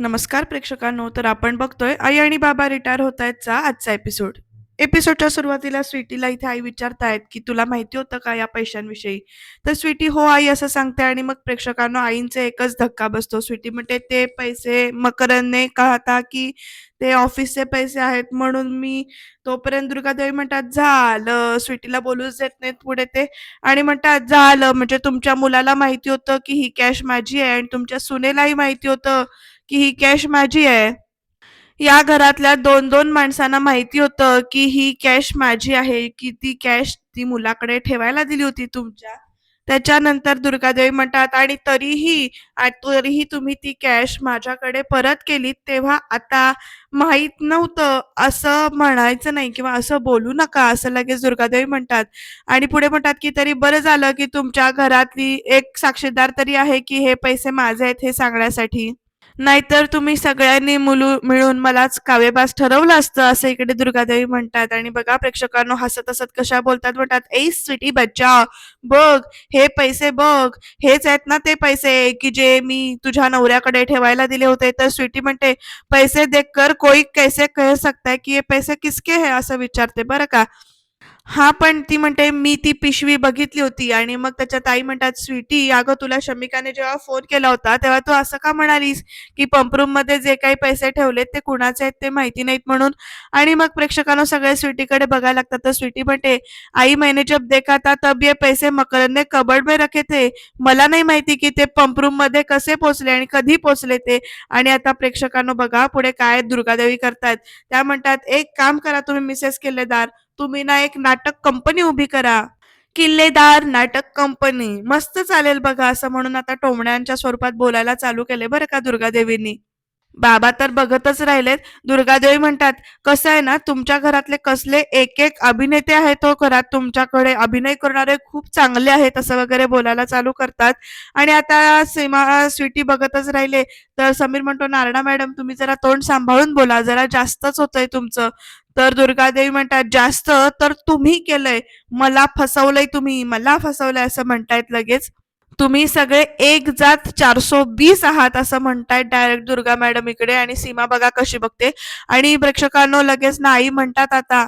नमस्कार प्रेक्षकांनो तर आपण बघतोय आई आणि बाबा रिटायर होत आहेतचा आजचा एपिसोड एपिसोडच्या सुरुवातीला स्वीटीला इथे आई विचारतायत की तुला माहिती होतं का या पैशांविषयी? तर स्वीटी हो आई असं सांगते आणि मग प्रेक्षकांनो आईंचा एकच धक्का बसतो. स्वीटी म्हणते ते पैसे मकरनने कळता की ते ऑफिसचे पैसे आहेत म्हणून मी तोपर्यंत दुर्गादेवी म्हणतात झालं. स्वीटीला बोलूच देत नाहीत पुढे ते आणि म्हणतात झालं. म्हणजे तुमच्या मुलाला माहिती होतं की ही कॅश माझी आहे आणि तुमच्या सुनेलाही माहिती होतं की ही कॅश माझी आहे. या घरातल्या दोन दोन माणसांना माहिती होतं की ही कॅश माझी आहे की ती कॅश ती मुलाकडे ठेवायला दिली होती तुमच्या. त्याच्यानंतर दुर्गादेवी म्हणतात आणि तरीही तरीही तुम्ही ती कॅश माझ्याकडे परत केली तेव्हा आता माहीत नव्हतं असं म्हणायचं नाही किंवा असं बोलू नका असं लगेच दुर्गादेवी म्हणतात. आणि पुढे म्हणतात की तरी बरं झालं की तुमच्या घरातली एक साक्षीदार तरी आहे की हे पैसे माझे आहेत हे सांगण्यासाठी. नाहीतर तुम्ही सगळ्यांनी मुलू मिळून मलाच काव्यबाज ठरवलं असतं असं इकडे दुर्गादेवी म्हणतात. आणि बघा प्रेक्षकांनो हसत हसत कशा बोलतात म्हणतात ए स्वीटी बच्चा बघ हे पैसे बघ हेच आहेत ना ते पैसे की जे मी तुझ्या नवऱ्याकडे ठेवायला दिले होते. तर स्वीटी म्हणते पैसे देखकर कोई कैसे कह सकता है की हे पैसे किसके है? असं विचारते बरं का? हा पण ती म्हणते मी ती पिशवी बघितली होती. आणि मग त्याच्या ताई म्हणतात स्वीटी अगं तुला शमिकाने जेव्हा फोन केला होता तेव्हा तू असं का म्हणालीस की पंपरूममध्ये जे काही पैसे ठेवलेत ते कुणाचे आहेत ते माहिती नाहीत म्हणून? आणि मग प्रेक्षकांना सगळे स्वीटीकडे बघायला लागतात. तर स्वीटी म्हणते आई मैंने जब देखा था तब ये पैसे मकरन ने कबड में रखे थे. मला नाही माहिती की ते पंपरूममध्ये कसे पोचले आणि कधी पोचले ते. आणि आता प्रेक्षकांनो बघा पुढे काय दुर्गादेवी करतायत. त्या म्हणतात एक काम करा तुम्ही मिसेस किल्लेदार तुम्ही ना एक नाटक कंपनी उभी करा. किल्लेदार नाटक कंपनी मस्त चालेल बघा असं म्हणून आता टोमण्यांच्या स्वरूपात बोलायला चालू केले बरं का दुर्गादेवींनी. बाबा तर बघतच राहिलेत. दुर्गादेवी म्हणतात कसं आहे ना तुमच्या घरातले कसले एक एक अभिनेते आहेत तो घरात. तुमच्याकडे अभिनय करणारे खूप चांगले आहेत असं वगैरे बोलायला चालू करतात. आणि आता सीमा स्वीटी बघतच राहिले. तर समीर म्हणतो नारणा मॅडम तुम्ही जरा तोंड सांभाळून बोला. जरा जास्तच होतंय तुमचं. तर दुर्गादेवी म्हणतात जास्त तर तुम्ही केलंय. मला फसवलंय तुम्ही मला फसवलंय असं म्हणतायत लगेच. तुम्ही सगळे एक जात चारसो बीस आहात असं म्हणतायत डायरेक्ट दुर्गा मॅडम इकडे आणि सीमा बघा कशी बघते. आणि प्रेक्षकांनो लगेच नाही म्हणतात आता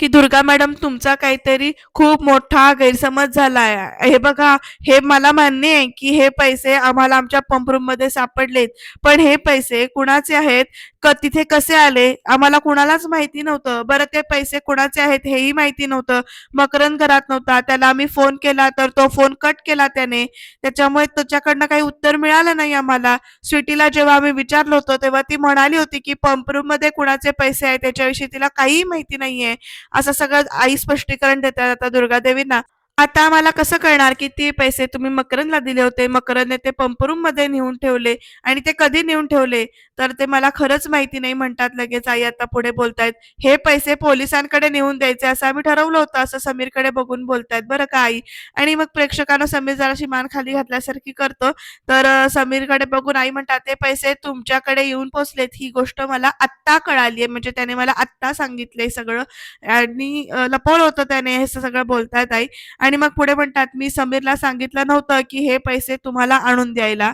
की दुर्गा मॅडम तुमचा काहीतरी खूप मोठा गैरसमज झालाय. हे बघा हे मला मान्य आहे की हे पैसे आम्हाला आमच्या पंप रूममध्ये सापडलेत. पण हे पैसे कुणाचे आहेत? क तिथे कसे आले? आम्हाला कुणालाच माहिती नव्हतं. बरं ते पैसे कुणाचे आहेत हेही माहिती नव्हतं. मकरन घरात नव्हता. त्याला आम्ही फोन केला तर तो फोन कट केला त्याने. त्याच्यामुळे त्याच्याकडनं काही उत्तर मिळालं नाही आम्हाला. स्वीटीला जेव्हा आम्ही विचारलं होतं तेव्हा ती म्हणाली होती की पंपमध्ये कुणाचे पैसे आहेत? त्याच्याविषयी तिला काहीही माहिती नाहीये. असं सगळं आई स्पष्टीकरण देतात आता दुर्गादेवींना. आता आम्हाला कसं कळणार की ते पैसे तुम्ही मकरंदला दिले होते मकरंदने ते पंपरूममध्ये नेऊन ठेवले आणि ते कधी नेऊन ठेवले? तर ते मला खरंच माहिती नाही म्हणतात लगेच आई आता पुढे बोलतायत. हे पैसे पोलिसांकडे नेऊन द्यायचे असं आम्ही ठरवलं होतं असं समीरकडे बघून बोलतायत. बरं का आई? आणि मग प्रेक्षकांना समीर जराशी मान खाली घातल्यासारखी करतो. तर समीरकडे बघून आई म्हणतात ते पैसे तुमच्याकडे येऊन पोचलेत. ही गोष्ट मला आत्ता कळाली आहे. म्हणजे त्याने मला आत्ता सांगितलंय सगळं. आणि लपवलं होतं त्याने हे सगळं बोलतायत आई. आणि मग पुढे म्हणतात मी समीरला सांगितलं नव्हतं की हे पैसे तुम्हाला आणून द्यायला.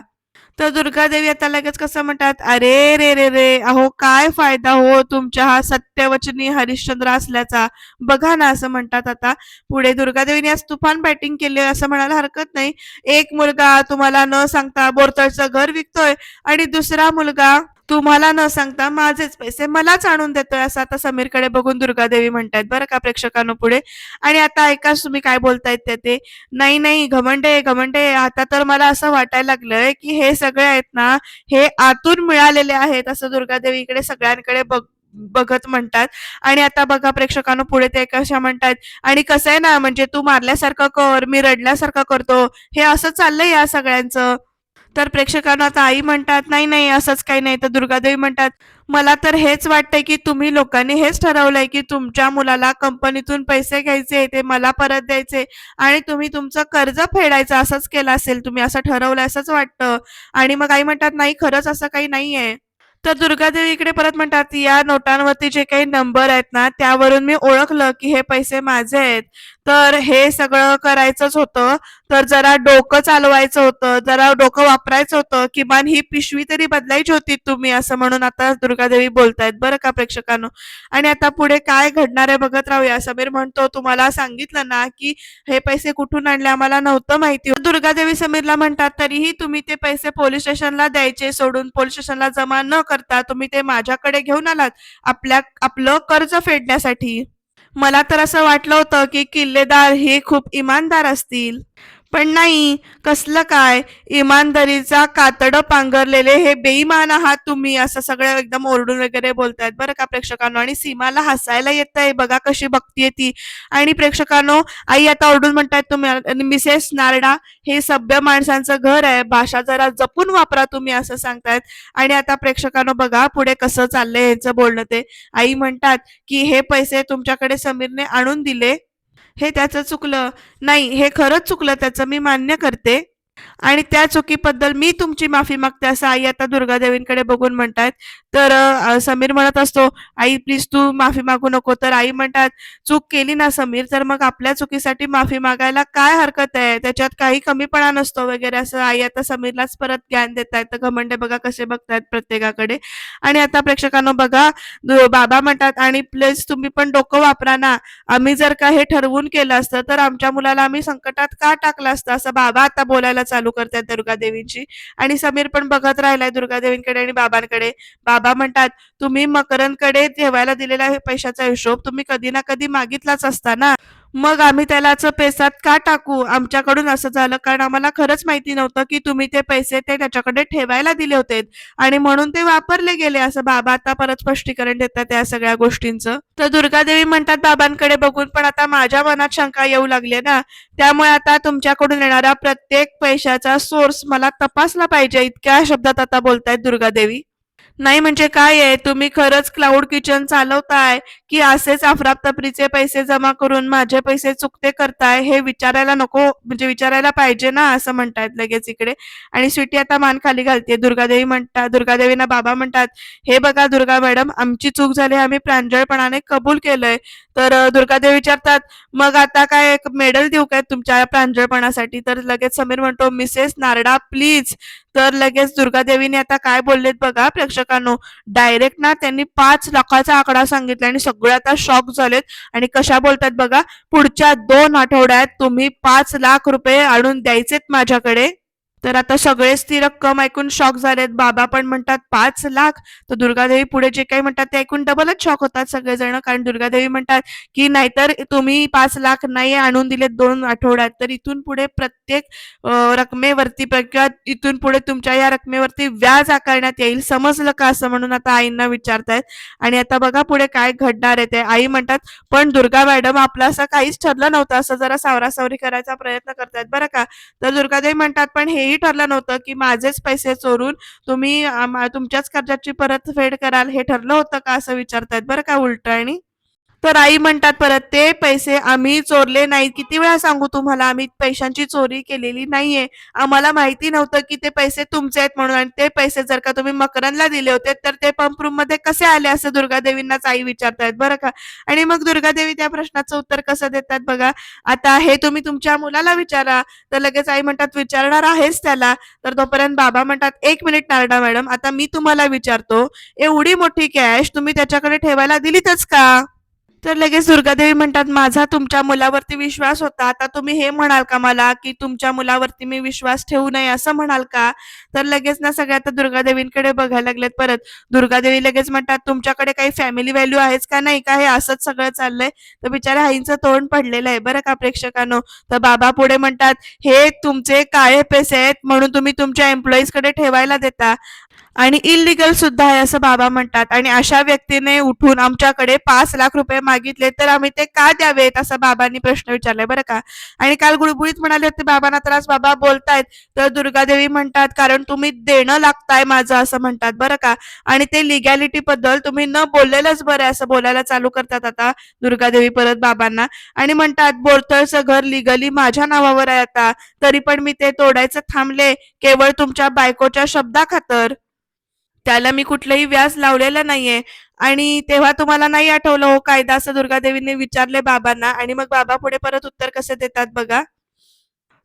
तर दुर्गादेवी आता लगेच कसं म्हणतात अरे रे रे रे अहो काय फायदा हो तुमच्या हा सत्यवचनी हरिश्चंद्र असल्याचा? बघा ना असं म्हणतात आता. पुढे दुर्गादेवीने आज तुफान बॅटिंग केली असं म्हणायला हरकत नाही. एक मुलगा तुम्हाला न सांगता बोरतळचं घर विकतोय आणि दुसरा मुलगा तुम्हाला न सांगता माझेच पैसे मलाच आणून देतोय असं आता समीरकडे बघून दुर्गादेवी म्हणतायत. बरं का प्रेक्षकांनो पुढे? आणि आता ऐकाच तुम्ही काय बोलतायत ते नाही नाही घमंडे घमंडे. आता तर मला असं वाटायला लागलंय की हे सगळे आहेत ना हे आतून मिळालेले आहेत असं दुर्गादेवी इकडे सगळ्यांकडे बघ बघत म्हणतात. आणि आता बघा प्रेक्षकांना पुढे ते कशा म्हणतात आणि कसं आहे ना म्हणजे तू मारल्यासारखं कर मी रडल्यासारखं करतो. हे असं चाललंय या सगळ्यांचं? तर प्रेक्षकांना आता आई म्हणतात नाही नाही असंच काही नाही. तर दुर्गादेवी म्हणतात मला तर हेच वाटतंय की तुम्ही लोकांनी हेच ठरवलंय की तुमच्या मुलाला कंपनीतून पैसे घ्यायचे ते मला परत द्यायचे आणि तुम्ही तुमचं कर्ज फेडायचं असंच केलं असेल तुम्ही असं ठरवलं असंच वाटतं. आणि मग आई म्हणतात नाही खरंच असं काही नाहीये. तर दुर्गादेवी इकडे परत म्हणतात या नोटांवरती जे काही नंबर आहेत ना त्यावरून मी ओळखलं की हे पैसे माझे आहेत. तर हे सगळं करायचंच होतं. तर जरा डोकं चालवायचं होतं. जरा डोकं वापरायचं होतं. किमान ही पिशवी तरी बदलायची होती तुम्ही असं म्हणून आता दुर्गादेवी बोलतायत बरं का प्रेक्षकांनो. आणि आता पुढे काय घडणार आहे बघत राहूया. समीर म्हणतो तुम्हाला सांगितलं ना की हे पैसे कुठून आणले? आम्हाला नव्हतं माहिती. दुर्गादेवी समीरला म्हणतात तरीही तुम्ही ते पैसे पोलीस स्टेशनला द्यायचे सोडून पोलीस स्टेशनला जमा न करता तुम्ही ते माझ्याकडे घेऊन आलात. आपल्या आपलं कर्ज फेडण्यासाठी. मला तर असं वाटलं होतं की किल्लेदार हे खूप इमानदार असतील. पण नाही कसलं काय? इमानदारीचा कातडं पांघरलेले हे बेईमान आहात तुम्ही असं सगळं एकदम ओरडून वगैरे बोलतायत. बरं का प्रेक्षकांनो? आणि सीमाला हसायला येत आहे बघा कशी बघतीये ती. आणि प्रेक्षकांनो आई आता ओरडून म्हणतायत तुम्ही मिसेस नारडा हे सभ्य माणसांचं घर आहे. भाषा जरा जपून वापरा तुम्ही असं सांगतायत. आणि आता प्रेक्षकांनो बघा पुढे कसं चाललंय यांचं बोलणं ते. आई म्हणतात की हे पैसे तुमच्याकडे समीरने आणून दिले. हे त्याचं चुकलं. नाही हे खरंच चुकलं त्याचं मी मान्य करते. आणि त्या चुकीबद्दल मी तुमची माफी मागते असं आई आता दुर्गादेवींकडे बघून म्हणतात तर समीर म्हणत असतो आई प्लीज तू माफी मागू नको. तर आई म्हणतात चूक केली ना समीर तर मग आपल्या चुकीसाठी माफी मागायला काय हरकत आहे? त्याच्यात काही कमीपणा नसतो वगैरे. असं आई आता समीरलाच परत ज्ञान देत आहेत तर घमंडे बघा कसे बघतायत प्रत्येकाकडे. आणि आता प्रेक्षकांनो बघा बाबा म्हणतात आणि प्लीज तुम्ही पण डोकं वापरा ना. आम्ही जर का हे ठरवून केलं असतं तर आमच्या मुलाला आम्ही संकटात का टाकलं असतं? असं बाबा आता बोलायला चालू करतात दुर्गादेवींची. आणि समीर पण बघत राहिलाय दुर्गादेवींकडे आणि बाबांकडे. बाबा म्हणतात तुम्ही मकरंदकडे ठेवायला दिलेला पैशाचा हिशोब तुम्ही कधी ना कधी मागितलाच असता ना? मग आम्ही त्यालाच पेसात का टाकू? आमच्याकडून असं झालं कारण आम्हाला खरंच माहिती नव्हतं की तुम्ही ते पैसे ते त्याच्याकडे ठेवायला दिले होते आणि म्हणून ते वापरले गेले. असं बाबा आता परत स्पष्टीकरण देतात त्या सगळ्या गोष्टींचं. तर दुर्गादेवी म्हणतात बाबांकडे बघून पण आता माझ्या मनात शंका येऊ लागली ना? त्यामुळे आता तुमच्याकडून येणारा प्रत्येक पैशाचा सोर्स मला तपासला पाहिजे. इतक्या शब्दात आता बोलतायत दुर्गादेवी. नाही म्हणजे काय आहे? तुम्ही खरंच क्लाउड किचन चालवताय की असेच अफरातफरीचे पैसे जमा करून माझे पैसे चुकते करताय? हे विचारायला नको. म्हणजे विचारायला पाहिजे ना असं म्हणतायत लगेच इकडे. आणि स्वीटी आता मान खाली घालते दुर्गादेवी म्हणतात दुर्गादेवीना बाबा म्हणतात हे बघा दुर्गा मॅडम आमची चूक झाली आम्ही प्रांजळपणाने कबूल केलंय. तर दुर्गादेवी विचारतात मग आता काय एक मेडल देऊ काय तुमच्या प्रांजळपणासाठी? तर लगेच समीर म्हणतो मिसेस नारडा प्लीज तर लगेच दुर्गादेवीने आता काय बोललेत बघा प्रेक्षक प्रेक्षकांनो डायरेक्ट ना त्यांनी पाच लाखाचा आकडा सांगितला आणि सगळे आता शॉक झालेत. आणि कशा बोलतात बघा पुढच्या दोन आठवड्यात तुम्ही पाच लाख रुपये आणून द्यायचेत माझ्याकडे. तर आता सगळेच ती रक्कम ऐकून शॉक झालेत. बाबा पण म्हणतात पाच लाख. तर दुर्गादेवी पुढे जे काही म्हणतात ते ऐकून डबलच शॉक होतात सगळेजण. कारण दुर्गादेवी म्हणतात की नाहीतर तुम्ही पाच लाख नाही आणून दिलेत दोन आठवड्यात. तर इथून पुढे प्रत्येक रकमेवरती किंवा इथून पुढे तुमच्या या रकमेवरती व्याज आकारण्यात येईल. समजलं का? असं म्हणून आता आईंना विचारतायत. आणि आता बघा पुढे काय घडणार आहे ते. आई म्हणतात पण दुर्गा मॅडम आपला असं काहीच ठरलं नव्हतं. असं जरा सावरासावरी करायचा प्रयत्न करतायत बरं का? तर दुर्गादेवी म्हणतात पण हेही ठरलं नव्हतं की माझेच पैसे चोरून तुम्ही तुमच्याच कर्जाची परतफेड कराल हे ठरलं होतं का असं विचारतायत? बरं का उलट आणि? तर आई म्हणतात परत ते पैसे आम्ही चोरले नाहीत. किती वेळा सांगू तुम्हाला आम्ही पैशांची चोरी केलेली नाहीये. आम्हाला माहिती नव्हतं की ते पैसे तुमचे आहेत म्हणून आणि ते पैसे जर का तुम्ही मकरनला दिले होते तर ते पंप रूममध्ये कसे आले असं दुर्गादेवींनाच आई विचारतायत बरं का? आणि मग दुर्गादेवी त्या प्रश्नाचं उत्तर कसं देतात बघा? आता हे तुम्ही तुमच्या मुलाला विचारा. तर लगेच आई म्हणतात विचारणार आहेच त्याला. तर तोपर्यंत बाबा म्हणतात एक मिनिट नारडा मॅडम आता मी तुम्हाला विचारतो. एवढी मोठी कॅश तुम्ही त्याच्याकडे ठेवायला दिलीतच का? तर लगेच दुर्गादेवी म्हणतात माझा तुमच्या मुलावरती विश्वास होता. आता तुम्ही हे म्हणाल का मला की तुमच्या मुलावरती मी विश्वास ठेवू नये असं म्हणाल का? तर लगेच ना सगळ्या आता दुर्गादेवींकडे बघायला लागलेत परत. दुर्गादेवी लगेच म्हणतात तुमच्याकडे काही फॅमिली व्हॅल्यू आहेच का नाही का? हे असंच सगळं चाललंय. तर बिचारा आईंचं तोंड पडलेलं आहे बरं का प्रेक्षकांनो. तर बाबा पुढे म्हणतात हे तुमचे काळे पैसे आहेत म्हणून तुम्ही तुमच्या एम्प्लॉईजकडे ठेवायला देता. आणि इलिगल सुद्धा आहे असं बाबा म्हणतात. आणि अशा व्यक्तीने उठून आमच्याकडे पाच लाख रुपये मागितले तर आम्ही ते का द्यावेत असा बाबांनी प्रश्न विचारलाय बरं का? आणि काल गुळगुळीत म्हणाले होते बाबांना तर आज बाबा बोलतायत तर दुर्गादेवी म्हणतात कारण तुम्ही देणं लागताय माझं असं म्हणतात बरं का? आणि ते लिगॅलिटी बद्दल तुम्ही न बोललेलंच बरं आहे असं बोलायला चालू करतात आता दुर्गादेवी परत बाबांना. आणि म्हणतात बोरतळचं घर लिगली माझ्या नावावर आहे आता तरी पण मी ते तोडायचं थांबले केवळ तुमच्या बायकोच्या शब्दाखातर. त्याला मी कुठलंही व्यास लावलेलं नाहीये. आणि तेव्हा तुम्हाला नाही आठवलं हो कायदा असं दुर्गादेवीने विचारले बाबांना. आणि मग बाबा पुढे परत उत्तर कसे देतात बघा.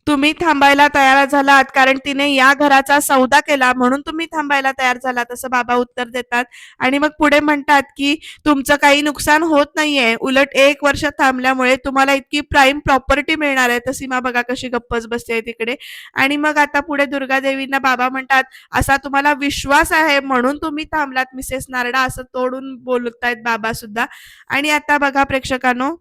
तुम्ही थांबायला तयार झालात कारण तिने या घराचा सौदा केला म्हणून तुम्ही थांबायला तयार झालात असं बाबा उत्तर देतात. आणि मग पुढे म्हणतात की तुमचं काही नुकसान होत नाहीये. उलट एक वर्ष थांबल्यामुळे तुम्हाला इतकी प्राईम प्रॉपर्टी मिळणार आहे. तर सीमा बघा कशी गप्पच बसते तिकडे. आणि मग आता पुढे दुर्गादेवींना बाबा म्हणतात असा तुम्हाला विश्वास आहे म्हणून तुम्ही थांबलात मिसेस नारडा असं तोडून बोलतायत बाबा सुद्धा. आणि आता बघा प्रेक्षकांनो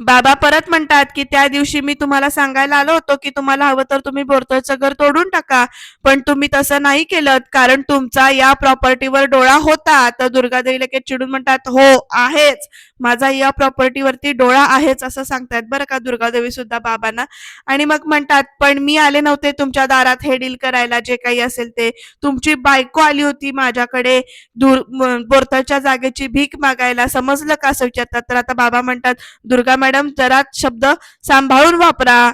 बाबा परत म्हणतात की त्या दिवशी मी तुम्हाला सांगायला आलो होतो की तुम्हाला हवं तर तुम्ही बोरतळचं घर तोडून टाका. पण तुम्ही तसं नाही केलं कारण तुमचा या प्रॉपर्टीवर डोळा होता. तर दुर्गादेवी लगेच चिडून म्हणतात हो आहेच. माझा या प्रॉपर्टीवरती डोळा आहेच असं सांगतायत. बरं का दुर्गादेवी सुद्धा बाबांना? आणि मग म्हणतात पण मी आले नव्हते तुमच्या दारात हे डील करायला जे काही असेल ते. तुमची बायको आली होती माझ्याकडे दूर बोरताच्या जागेची भीक मागायला. समजलं का असं विचारतात? तर आता बाबा म्हणतात दुर्गा मॅडम जरा शब्द सांभाळून वापरा.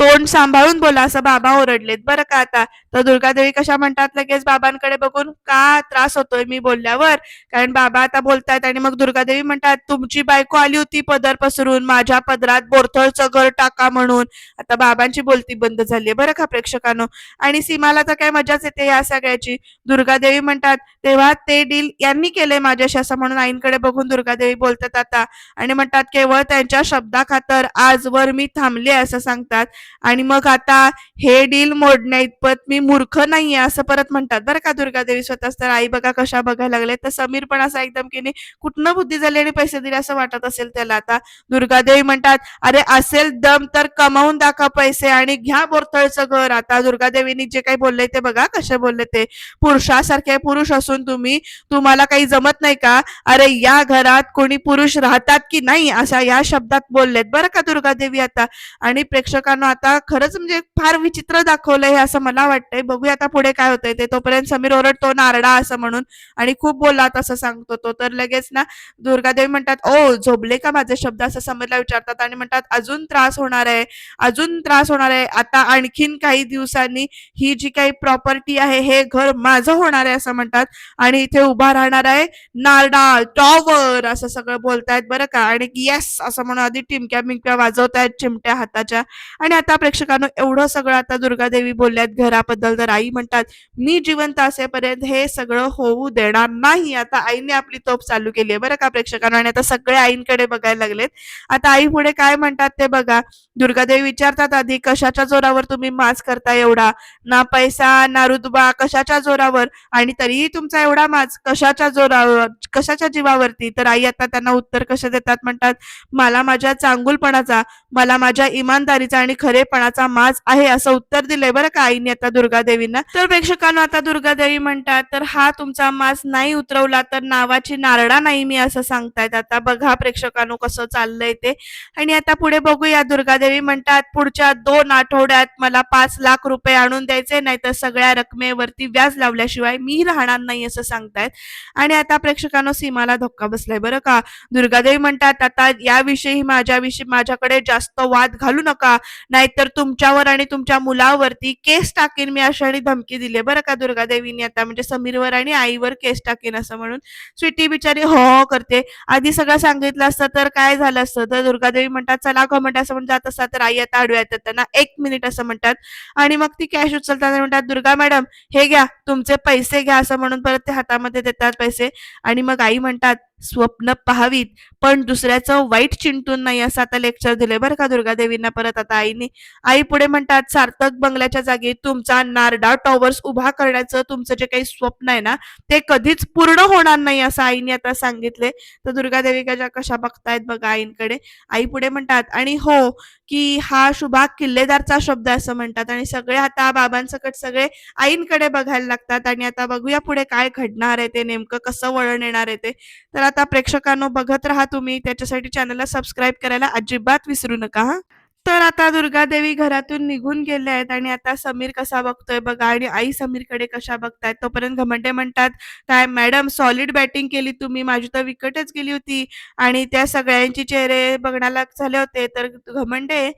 तोंड सांभाळून बोला असं बाबा ओरडलेत. बरं का आता? तर दुर्गादेवी कशा म्हणतात लगेच बाबांकडे बघून का त्रास होतोय? मी बोलल्यावर कारण बाबा आता बोलतायत आणि मग दुर्गादेवी म्हणतात तुमची बायको आली होती पदर पसरून माझ्या पदरात बोरथळचं घर टाका म्हणून. आता बाबांची बोलती बंद झाली बरं का प्रेक्षकांनो? आणि सीमाला तर काय मजाच येते या सगळ्याची. दुर्गादेवी म्हणतात तेव्हा ते डील यांनी केले माझ्याशी असं म्हणून आईंकडे बघून दुर्गादेवी बोलतात आता. आणि म्हणतात केवळ त्यांच्या शब्दाखातर आजवर मी थांबले असं सांगतात. आणि मग आता हे डील मोडण्या इतपत मी मूर्ख नाहीये असं परत म्हणतात. बरं का दुर्गादेवी स्वतःच तर आई बघा कशा बघायला लागले. तर समीर पण असा एकदम की नाही कुठनं बुद्धी झाली आणि पैसे दिले असं वाटत असेल त्याला आता. दुर्गादेवी म्हणतात अरे असेल दम तर कमावून दाखवा पैसे आणि घ्या बोरथळचं घर. आता दुर्गादेवीनी जे काही बोलले ते बघा कसे बोलले ते. पुरुषासारखे पुरुष असून तुम्ही तुम्हाला काही जमत नाही का? अरे या घरात कोणी पुरुष राहतात की नाही? अशा या शब्दात बोललेत. बरं का दुर्गादेवी आता. आणि प्रेक्षकांना आता खरंच म्हणजे फार विचित्र दाखवलंय हे असं मला वाटतंय. बघूया आता पुढे काय होतंय ते. तोपर्यंत समीर ओरडतो नारडा असं म्हणून आणि खूप बोलात असं सांगतो तो. तर लगेच ना दुर्गादेवी म्हणतात ओ झोबले का माझे शब्द? असं समीरला विचारतात आणि म्हणतात अजून त्रास होणार आहे. अजून त्रास होणार आहे. आता आणखीन काही दिवसांनी ही जी काही प्रॉपर्टी आहे हे घर माझं होणार आहे असं म्हणतात. आणि इथे उभा राहणार आहे नारडा टॉवर असं सगळं बोलतायत बरं का. आणि येस असं म्हणून आधी टिमक्या बिमक्या वाजवतायत चिमट्या हाताच्या. आणि आता प्रेक्षकांनो एवढं सगळं आता दुर्गादेवी बोलल्यात घराबद्दल तर आई म्हणतात मी जिवंत असेपर्यंत हे सगळं होऊ देणार नाही. आता आईने आपली तोप चालू केली आहे. बरं का प्रेक्षकांनो? आणि आता सगळे आईंकडे बघायला लागलेत. आता आई पुढे काय म्हणतात ते बघा. दुर्गादेवी विचारतात आधी कशाच्या जोरावर तुम्ही माज करता एवढा? ना पैसा ना रुतबा कशाच्या जोरावर? आणि तरीही तुमचा एवढा माज कशाच्या जोरावर कशाच्या जीवावरती? तर आई आता त्यांना उत्तर कसे देतात? म्हणतात मला माझ्या चांगुलपणाचा मला माझ्या इमानदारीचा आणि खरेपणाचा माज आहे असं उत्तर दिलंय बरं का आईने आता दुर्गा देवींना तर प्रेक्षकांना आता दुर्गादेवी म्हणतात तर हा तुमचा माज नाही उतरवला तर नावाची नारडा नाही मी असं सांगतायत. आता बघा प्रेक्षकांनो कसं चाललंय ते. आणि आता पुढे बघूया दुर्गादेवी म्हणतात पुढच्या दोन आठवड्यात मला पाच लाख रुपये आणून द्यायचे नाही तर सगळ्या रकमेवरती व्याज लावल्याशिवाय मी राहणार नाही असं सांगतायत. आणि आता प्रेक्षकांनो सीमाला धक्का बसलाय बरं का. दुर्गादेवी म्हणतात आता याविषयी माझ्याविषयी माझ्याकडे जास्त वाद घालू नका नाहीतर तुमच्यावर आणि तुमच्या मुलावरती केस टाकेन मी अशा आणि धमकी दिली बरं का दुर्गादेवीनी आता म्हणजे समीरवर आणि आईवर केस टाकेन असं म्हणून. स्वीटी बिचारी हो हो करते. आधी सगळं सांगितलं असतं तर काय झालं असतं? तर दुर्गादेवी म्हणतात चला गं म्हणतात असं म्हणून जात असतात तर आई आता आडव्या येतात त्यांना एक मिनिट असं म्हणतात. आणि मग ती कॅश उचलताना म्हणतात दुर्गा मॅडम हे घ्या तुमचे पैसे घ्या असं म्हणून परत ते हातामध्ये देतात पैसे. आणि मग आई म्हणतात स्वप्न पाहावीत. पण दुसऱ्याचं वाईट चिंतून नाही असं आता लेक्चर दिले बरं का दुर्गा देवींना परत आता आईने. आई पुढे म्हणतात सार्थक बंगल्याच्या जागी तुमचा नारडा टॉवर्स उभा करण्याचं तुमचं जे काही स्वप्न आहे ना ते कधीच पूर्ण होणार नाही असं आईने आता सांगितले. तर दुर्गादेवी कशा कशा बघतायत बघा आईंकडे. आई पुढे म्हणतात आणि हो की हा शुभाग किल्लेदारचा शब्द असं म्हणतात. आणि सगळे आता बाबांसकट सगळे आईंकडे बघायला लागतात. आणि आता बघूया पुढे काय घडणार आहे ते नेमकं कसं वळण येणार आहे ते. तर आता प्रेक्षकांनो बघत राहा तुम्ही. त्याच्यासाठी चॅनलला सबस्क्राईब करायला अजिबात विसरू नका हा. तर आता दुर्गा देवी घरातून निघून गेले आहेत आणि आता समीर कसा बघतोय बघा आणि आई समीरकडे कशा बघतायत? तोपर्यंत घमंडे म्हणतात काय मॅडम सॉलिड बॅटिंग केली तुम्ही. माझी तर विकटच गेली होती. आणि त्या सगळ्यांचे चेहरे बघण्याला झाले होते. तर घमंडे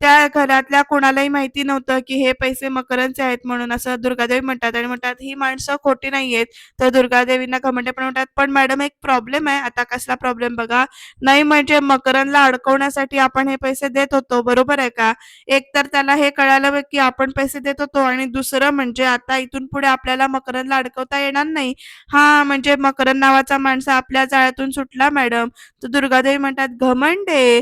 त्या घरातल्या कोणालाही माहिती नव्हतं की हे पैसे मकरांचे आहेत म्हणून असं दुर्गादेवी म्हणतात आणि म्हणतात ही माणसं खोटी नाहीयेत. तर दुर्गादेवींना घमंडे पण म्हणतात पण मॅडम एक प्रॉब्लेम आहे. आता कसला प्रॉब्लेम बघा. नाही म्हणजे मकरंदला अडकवण्यासाठी आपण हे पैसे देत होतो. बरोबर आहे का? एक तर त्याला हे कळालं की आपण पैसे देत होतो आणि दुसरं म्हणजे आता इथून पुढे आपल्याला मकरंदला अडकवता येणार नाही. हा म्हणजे मकरंद नावाचा माणसा आपल्या जाळ्यातून सुटला मॅडम. तर दुर्गादेवी म्हणतात घमंडे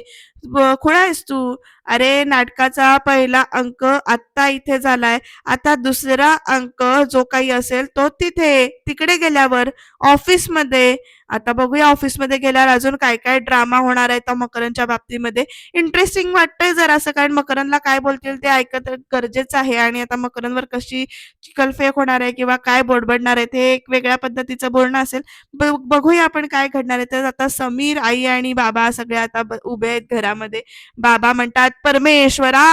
खोळा आहेस तू? अरे नाटकाचा पहिला अंक आत्ता इथे झालाय. आता दुसरा अंक जो काही असेल तो तिथे. तिकडे गेल्यावर ऑफिसमध्ये आता बघूया ऑफिसमध्ये गेल्यावर अजून काय काय ड्रामा होणार आहे त्या मकरंदच्या बाबतीमध्ये. इंटरेस्टिंग वाटतंय जर असं कारण मकरंदला काय बोलतील ते ऐकत गरजेचं आहे. आणि आता मकरंदवर कशी चिकलफेक होणार आहे किंवा काय बोडबडणार आहे ते एक वेगळ्या पद्धतीचं बोलणं असेल. बघूया आपण काय घडणार आहे. तर आता समीर आई आणि बाबा सगळे आता उभे आहेत घरामध्ये. बाबा म्हणतात परमेश्वरा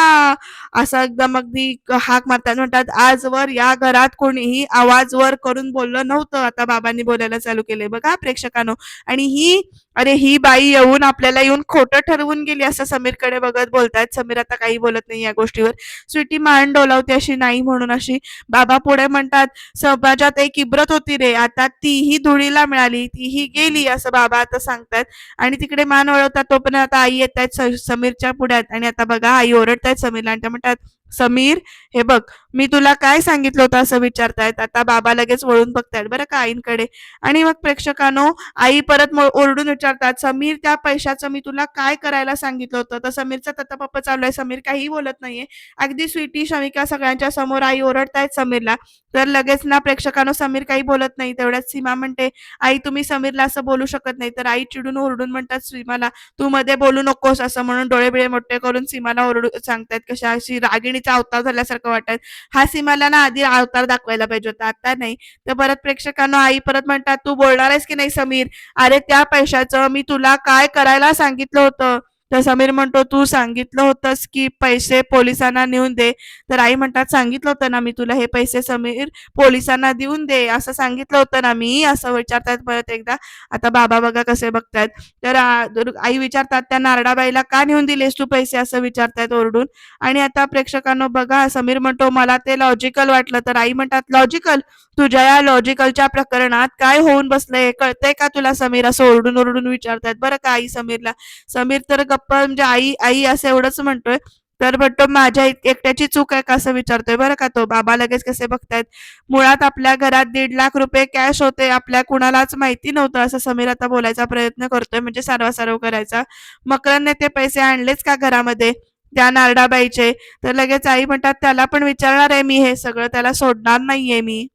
असं एकदम अगदी हाक मारतात म्हणतात आजवर या घरात कोणीही आवाज वर करून बोललं नव्हतं. आता बाबांनी बोलायला चालू केले बघा प्रेक्षकांनो. आणि ही अरे ही बाई येऊन आपल्याला येऊन खोटं ठरवून गेली असं समीरकडे बघत बोलतायत. समीर आता काही बोलत नाही या गोष्टीवर. स्वीटी मान डोलावते अशी नाही म्हणून अशी. बाबा पुढे म्हणतात समाजात एक इब्रत होती रे आता तीही धुळीला मिळाली तीही गेली असं बाबा आता सांगतात आणि तिकडे मान वळवतात तो पण आता आई येत आहेत समीरच्या पुढ्यात. आणि आता बघा आई ओरडतायत समीरला आणि त्या म्हणतात समीर हे बघ मी तुला काय सांगितलं होतं असं विचारतायत? आता बाबा लगेच वळून बघतायत बरं का आईंकडे. आणि मग प्रेक्षकांनो आई परत ओरडून विचारतात समीर त्या पैशाचं मी तुला काय करायला सांगितलं होतं? तर समीरचा तत्तापप्पा चालू आहे. समीर काही बोलत नाहीये. अगदी स्वीटी शमिका सगळ्यांच्या समोर आई ओरडतायत समीरला. तर लगेच ना प्रेक्षकांनो समीर काही बोलत नाही. तेवढ्यात सीमा म्हणते आई तुम्ही समीरला असं बोलू शकत नाही. तर आई चिडून ओरडून म्हणतात सीमाला तू मध्ये बोलू नकोस असं म्हणून डोळे बिळे मोठे करून सीमाला ओरडू सांगतात कशा अशी रागिणी तिचा अवतार झाल्यासारखं वाटत. हा सीमाला ना आधी अवतार दाखवायला पाहिजे होता आता नाही. तर परत प्रेक्षकांना आई परत म्हणतात तू बोलणार आहेस की नाही समीर? अरे त्या पैशाचं मी तुला काय करायला सांगितलं होतं? तर समीर म्हणतो तू सांगितलं होतंस की पैसे पोलिसांना नेऊन दे. तर आई म्हणतात सांगितलं होतं ना मी तुला हे पैसे समीर पोलिसांना देऊन दे असं सांगितलं होतं ना मी असं विचारतात परत एकदा. आता बाबा बघा कसे बघतायत. तर आई विचारतात त्या नारडाबाईला का नेऊन दिलेस तू पैसे? असं विचारतायत ओरडून. आणि आता प्रेक्षकांनो बघा समीर म्हणतो मला ते लॉजिकल वाटलं. तर आई म्हणतात लॉजिकल तुझ्या या लॉजिकलच्या प्रकरणात काय होऊन बसलंय? कळतंय का तुला समीर? असं ओरडून ओरडून विचारतायत बरं का आई समीरला. समीर तर गप्प म्हणजे आई आई असं एवढंच म्हणतोय. तर म्हणतो माझ्या एकट्याची चूक आहे का? असं विचारतोय. बरं का तो? बाबा लगेच कसे बघतायत? मुळात आपल्या घरात दीड लाख रुपये कॅश होते. आपल्या कुणालाच माहिती नव्हतं. असं समीर आता बोलायचा प्रयत्न करतोय म्हणजे सारवासारव करायचा. मकरनने ते पैसे आणलेच का घरामध्ये? त्या नारडाबाईचे. तर लगेच आई म्हणतात त्याला पण विचारणार आहे मी हे सगळं. त्याला सोडणार नाहीये मी.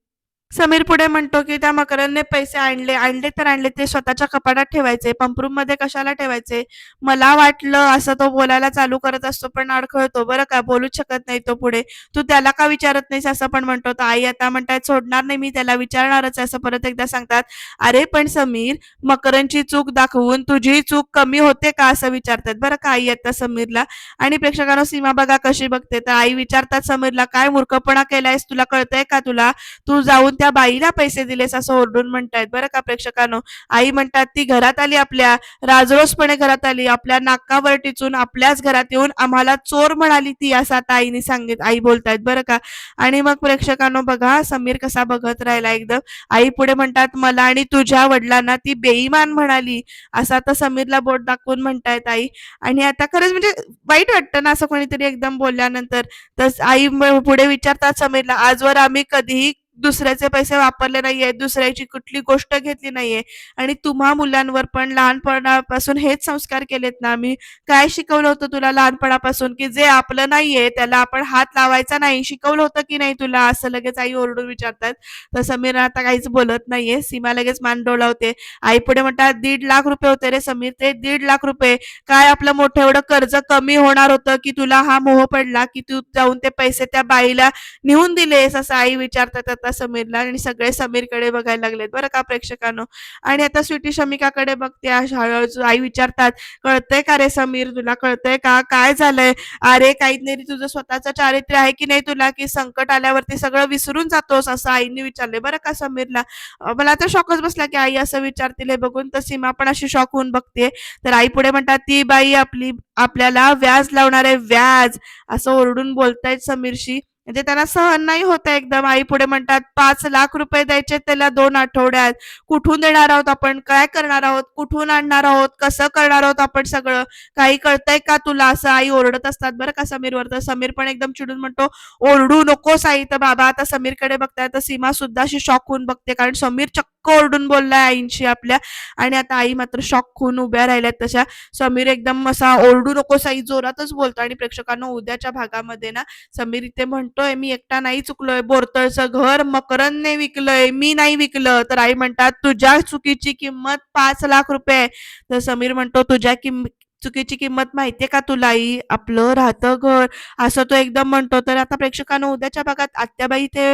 समीर पुढे म्हणतो की त्या मकरंदने पैसे आणले आणले तर आणले ते स्वतःच्या कपाटात ठेवायचे पंपरूममध्ये कशाला ठेवायचे? मला वाटलं असं तो बोलायला चालू करत असतो पण अडखळतो बरं का बोलूच शकत नाही तो पुढे. तू त्याला का विचारत नाहीस असं पण म्हणतो तर आई आता म्हणतात सोडणार नाही मी त्याला विचारणारच असं परत एकदा सांगतात. अरे पण समीर मकरंची चूक दाखवून तुझी चूक कमी होते का? असं विचारतात. बरं का आई आता समीरला आणि प्रेक्षकांना सीमा बघा कशी बघते. तर आई विचारतात समीरला काय मूर्खपणा केलायस? तुला कळतंय का तुला? तू जाऊन त्या बाईला पैसे दिलेस असं ओरडून म्हणतायत. बरं का प्रेक्षकांनो? आई म्हणतात ती घरात आली आपल्या राजरोसपणे घरात आली आपल्या नाकावर टिचून आपल्याच घरात येऊन आम्हाला चोर म्हणाली ती असं आता आईने सांगित आई बोलतायत. बरं का? आणि मग प्रेक्षकांनो बघा समीर कसा बघत राहिला एकदम. आई पुढे म्हणतात मला आणि तुझ्या वडिलांना ती बेईमान म्हणाली असं आता समीरला बोट दाखवून म्हणतायत आई. आणि आता खरंच म्हणजे वाईट वाटतं ना असं कोणीतरी एकदम बोलल्यानंतर. तर आई पुढे विचारतात समीरला आजवर आम्ही कधीही दुसऱ्याचे पैसे वापरले नाहीये दुसऱ्याची कुठली गोष्ट घेतली नाहीये. आणि तुम्हा मुलांवर पण लहानपणापासून हेच संस्कार केलेत ना. आम्ही काय शिकवलं होतं तुला लहानपणापासून? की जे आपलं नाहीये त्याला आपण हात लावायचा नाही. शिकवलं होतं की नाही तुला? असं लगेच आई ओरडून विचारतात. तर समीर आता काहीच बोलत नाहीये. सीमा लगेच मान डोलावते आई पुढे म्हणतात दीड लाख रुपये होते रे समीर ते दीड लाख रुपये. काय आपलं मोठं एवढं कर्ज कमी होणार होतं की तुला हा मोह पडला की तू जाऊन ते पैसे त्या बाईला नेऊन दिलेस? असं आई विचारतात आता. का समीरला आणि सगळे समीरकडे बघायला लागलेत बरं का प्रेक्षकांनो. आणि आता स्वीटी शमिकाकडे बघते हळूहळू आई विचारतात कळतंय का रे समीर तुला कळतंय का? काय झालंय? अरे काहीतरी तुझं स्वतःचं चारित्र्य आहे की नाही तुला? की संकट आल्यावरती सगळं विसरून जातोस? असं आईने विचारले. बरं का समीरला? मला तर शॉकच बसला की आई असं विचारतील. हे बघून तर सीमा पण अशी शॉक होऊन बघते. तर आई पुढे म्हणतात ती बाई आपली आपल्याला व्याज लावणार आहे व्याज. असं ओरडून बोलतायत समीरशी. म्हणजे त्यांना सहन नाही होत एकदम. आई पुढे म्हणतात पाच लाख रुपये द्यायचे त्याला दोन आठवड्यात. कुठून देणार आहोत आपण? काय करणार आहोत? कुठून आणणार आहोत? कसं करणार आहोत आपण सगळं? काही कळतंय का तुला? असं आई ओरडत असतात. बरं का समीरवर? तर समीर पण एकदम चिडून म्हणतो ओरडू नकोस आई. तर बाबा आता समीरकडे बघताय तर सीमा सुद्धा अशी शॉक होऊन बघते. कारण समीर चक्क ओरडून बोललाय आईंशी आपल्या. आणि आता आई मात्र शॉक होऊन उभ्या राहिल्यात तशा. समीर एकदम असा ओरडू नकोस आई. जोरातच बोलतो. आणि प्रेक्षकांना उद्याच्या भागामध्ये ना समीर इथे म्हणतो चुकतोय मी एकटा नाही चुकलोय बोरतळचं घर मकरनने विकलंय मी नाही विकलं. तर आई म्हणतात तुझ्या चुकीची किंमत पाच लाख रुपये तर समीर म्हणतो तुझ्या किंम चुकीची किंमत माहितीये का तुला आई? आपलं राहतं घर. असं तो एकदम म्हणतो. तर आता प्रेक्षकांना उद्याच्या भागात आत्याबाई ते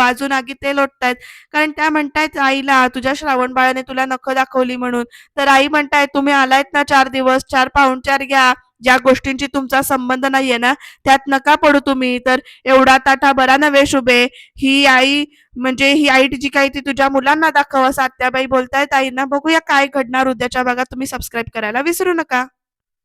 अजून आगी ते लोटतायत. कारण त्या म्हणतायत आईला तुझ्या श्रावण बाळाने तुला नख दाखवली म्हणून. तर आई म्हणताय तुम्ही आलायत ना चार दिवस? चार पाहुणचार घ्या. ज्या गोष्टींची तुमचा संबंध नाहीये ना त्यात नका पडू तुम्ही. तर एवढा ताठा बरा नव्हे शुभे ही आई म्हणजे ही आई जी काही ती तुझ्या मुलांना दाखव असं आत्याबाई बोलतायत आईना बघूया काय घडणार उद्याच्या भागात. तुम्ही सबस्क्राईब करायला विसरू नका.